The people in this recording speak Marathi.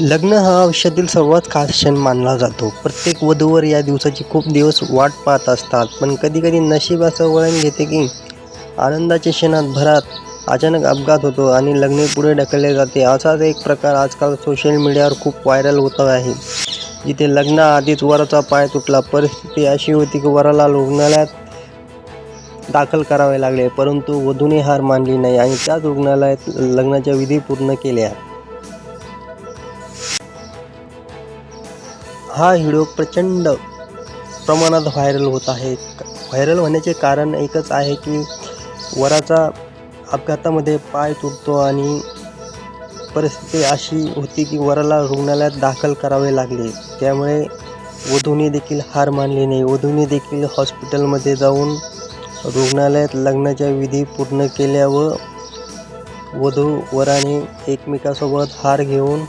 लग्न हा आयुष्यातील सर्वात खास क्षण मानला जातो. प्रत्येक वधूवर या दिवसाची खूप दिवस वाट पाहत असतात. पण कधीकधी नशीब असं वळण घेते की आनंदाच्या क्षणात भरात अचानक अपघात होतो आणि लग्न पुढे ढकलले जाते. असाच एक प्रकार आजकाल सोशल मीडियावर खूप व्हायरल होत आहे. जिथे लग्नाआधीच वराचा पाय तुटला. परिस्थिती अशी होती की वराला रुग्णालयात दाखल करावे लागले. परंतु वधूने हार मानली नाही आणि त्याच रुग्णालयात लग्नाच्या विधी पूर्ण केल्या. हा व्हिडिओ प्रचंड प्रमाणात व्हायरल होत आहे. व्हायरल होण्याचे कारण एकच आहे की वराचा अपघातामध्ये पाय तुटतो आणि परिस्थिती अशी होती की वराला रुग्णालयात दाखल करावे लागले. त्यामुळे वधूने देखील हार मानली नाही. वधूने देखील हॉस्पिटलमध्ये जाऊन रुग्णालयात लग्नाच्या विधी पूर्ण केल्या व वधू वराने एकमेकासोबत हार घेऊन